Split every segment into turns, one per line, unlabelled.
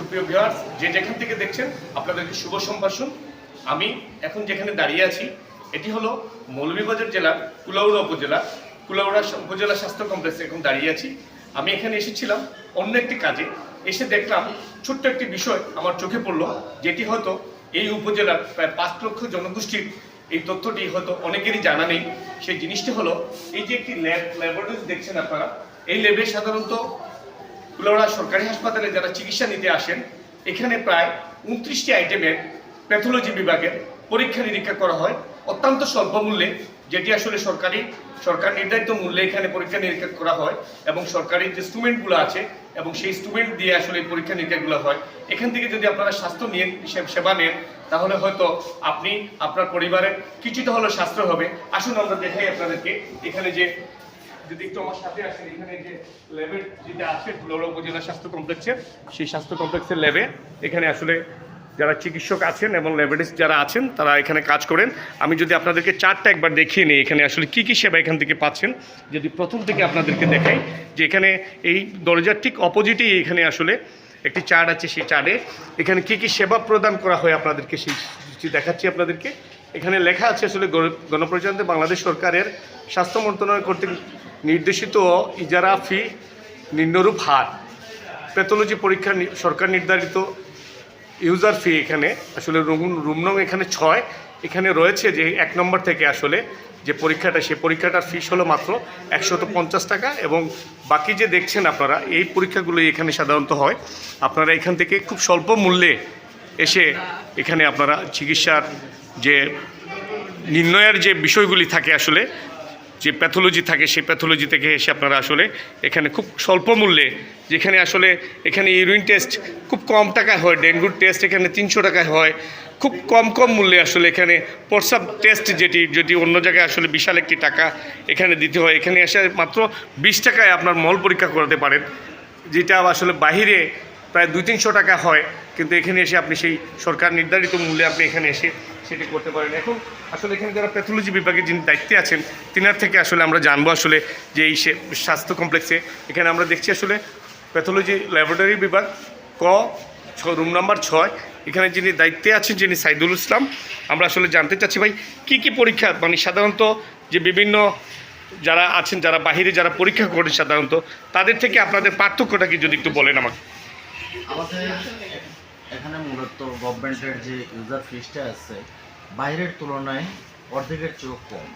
সুপ্রিয় ভিউয়ার্স যে যেখান থেকে দেখছেন, আপনাদেরকে শুভ সম্ভাষণ। আমি এখন যেখানে দাঁড়িয়ে আছি, এটি হলো মৌলভীবাজার জেলার কুলাউড়া উপজেলা কুলাউড়া উপজেলা স্বাস্থ্য কমপ্লেক্সে এখন দাঁড়িয়ে আছি। আমি এখানে এসেছিলাম অন্য একটি কাজে। এসে দেখলাম ছোট্ট একটি বিষয় আমার চোখে পড়ল, যেটি হয়তো এই উপজেলার প্রায় পাঁচ লক্ষ জনগোষ্ঠীর এই তথ্যটি হয়তো অনেকেরই জানা নেই। সেই জিনিসটি হলো, এই যে একটি ল্যাব ল্যাবরেটরি দেখছেন আপনারা, এই ল্যাবে সাধারণত কুলাউড়া সরকারি হাসপাতালে যারা চিকিৎসা নিতে আসেন, এখানে প্রায় উনত্রিশটি আইটেমের প্যাথোলজি বিভাগের পরীক্ষা নিরীক্ষা করা হয়। অত্যন্ত স্বল্প মূল্যে, যেটি আসলে সরকারি, সরকার নির্ধারিত মূল্যে এখানে পরীক্ষা নিরীক্ষা করা হয় এবং সরকারি যে স্টুডেন্টগুলো আছে এবং সেই স্টুডেন্ট দিয়ে আসলে পরীক্ষা নিরীক্ষাগুলো হয়। এখান থেকে যদি আপনারা স্বাস্থ্য নিয়ে সেবা নেন, তাহলে হয়তো আপনি, আপনার পরিবারের কিছুটা হলেও স্বাস্থ্য হবে। আসুন আমরা দেখাই আপনাদেরকে এখানে যে যদি একটু আমার সাথে আসেন, এখানে যে ল্যাবের যেটা আছে উপজেলা স্বাস্থ্য কমপ্লেক্সের, সেই স্বাস্থ্য কমপ্লেক্সের ল্যাবে এখানে আসলে যারা চিকিৎসক আছেন এবং ল্যাবরেটিস্ট যারা আছেন, তারা এখানে কাজ করেন। আমি যদি আপনাদেরকে চারটা একবার দেখিয়ে নিই, এখানে আসলে কি কি সেবা এখান থেকে পাচ্ছেন। যদি প্রথম থেকে আপনাদেরকে দেখাই, যে এখানে এই দরজার ঠিক অপোজিটেই এখানে আসলে একটি চার্ট আছে সেই চার্টে। এখানে কি কি সেবা প্রদান করা হয় আপনাদেরকে সেই দেখাচ্ছি আপনাদেরকে। এখানে লেখা আছে আসলে গণ- গণপ্রজাতন্ত্রী বাংলাদেশ সরকারের স্বাস্থ্য মন্ত্রণালয় কর্তৃক নির্দেশিত ইজারা ফি নিম্নরূপ হার। প্যাথোলজি পরীক্ষা সরকার নির্ধারিত ইউজার ফি এখানে, আসলে রুম রুম নং এখানে ছয়। এখানে রয়েছে যে এক নম্বর থেকে আসলে যে পরীক্ষাটা সেই পরীক্ষাটার ফিস হলো মাত্র একশত পঞ্চাশ টাকা এবং বাকি যে দেখছেন আপনারা, এই পরীক্ষাগুলো এখানে সাধারণত হয়। আপনারা এখান থেকে খুব স্বল্প মূল্যে এসে এখানে আপনারা চিকিৎসার যে নির্ণয়ের যে বিষয়গুলি থাকে আসলে যে প্যাথোলজি থাকে, সেই প্যাথোলজি থেকে এসে আপনারা আসলে এখানে খুব স্বল্প মূল্যে, যেখানে আসলে এখানে ইউরিন টেস্ট খুব কম টাকায় হয় ডেঙ্গুর টেস্ট এখানে তিনশো টাকায় হয়। খুব কম কম মূল্যে আসলে এখানে প্রস্রাব টেস্ট যেটি যদি অন্য জায়গায় আসলে বিশাল একটি টাকা এখানে দিতে হয়। এখানে এসে মাত্র বিশ টাকায় আপনার মল পরীক্ষা করাতে পারেন, যেটা আসলে বাহিরে প্রায় দুই তিনশো টাকা হয়, কিন্তু এখানে এসে আপনি সেই সরকার নির্ধারিত মূল্যে আপনি এখানে এসে সেটি করতে পারেন। এখন আসলে এখানে যারা প্যাথোলজি বিভাগে যিনি দায়িত্বে আছেন, তিনার থেকে আসলে আমরা জানব আসলে যে এই স্বাস্থ্য কমপ্লেক্সে এখানে আমরা দেখছি আসলে প্যাথোলজি ল্যাবরেটরি বিভাগ ক, ছ রুম নাম্বার ছয়, এখানে যিনি দায়িত্বে আছেন যিনি সাইদুল ইসলাম, আমরা আসলে জানতে চাচ্ছি ভাই, কি কি পরীক্ষা? মানে সাধারণত যে বিভিন্ন যারা আছেন, যারা বাহিরে যারা পরীক্ষা করেন সাধারণত, তাদের থেকে আপনাদের পার্থক্যটা কি যদি একটু বলেন আমাকে?
আমাদের এখানে মূলত গভর্নমেন্টের যে ইউজার ফিসটা আছে, বাইরের তুলনায় অর্ধেকের চেয়েও কম।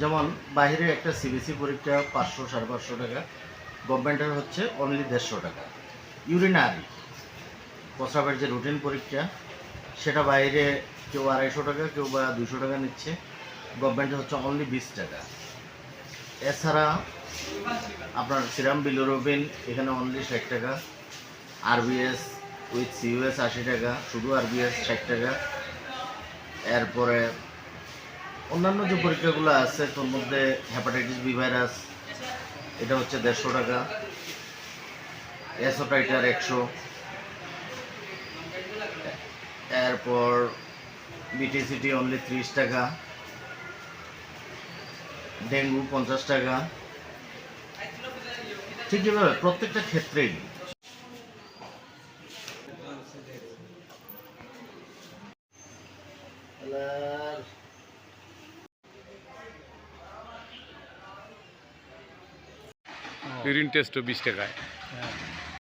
যেমন বাইরে একটা সিবিসি পরীক্ষা পাঁচশো, সাড়ে পাঁচশো টাকা গভর্নমেন্টের হচ্ছে অনলি দেড়শো টাকা। ইউরিনারি প্রস্রাবের যে রুটিন পরীক্ষা, সেটা বাইরে কেউ আড়াইশো টাকা, কেউ বা দুশো টাকা নিচ্ছে গভর্নমেন্টের হচ্ছে অনলি বিশ টাকা। এছাড়া আপনার সিরাম বিলোরোবিন এখানে অনলি ষাট টাকা। আরবিএস উইথ সিইউএস আশি টাকা, শুধু আরবিএস ষাট টাকা। এরপরে অন্যান্য যে পরীক্ষাগুলো আছে, তোর মধ্যে হ্যাপাটাইটিস বি ভাইরাস এটা হচ্ছে দেড়শো টাকা। এসোটাইটার একশো। এরপর বিটিসিটি অনলি ত্রিশ টাকা। ডেঙ্গু পঞ্চাশ টাকা। ঠিক যেভাবে প্রত্যেকটা ক্ষেত্রেই
ইউরিন টেস্টও বিশ টাকায়।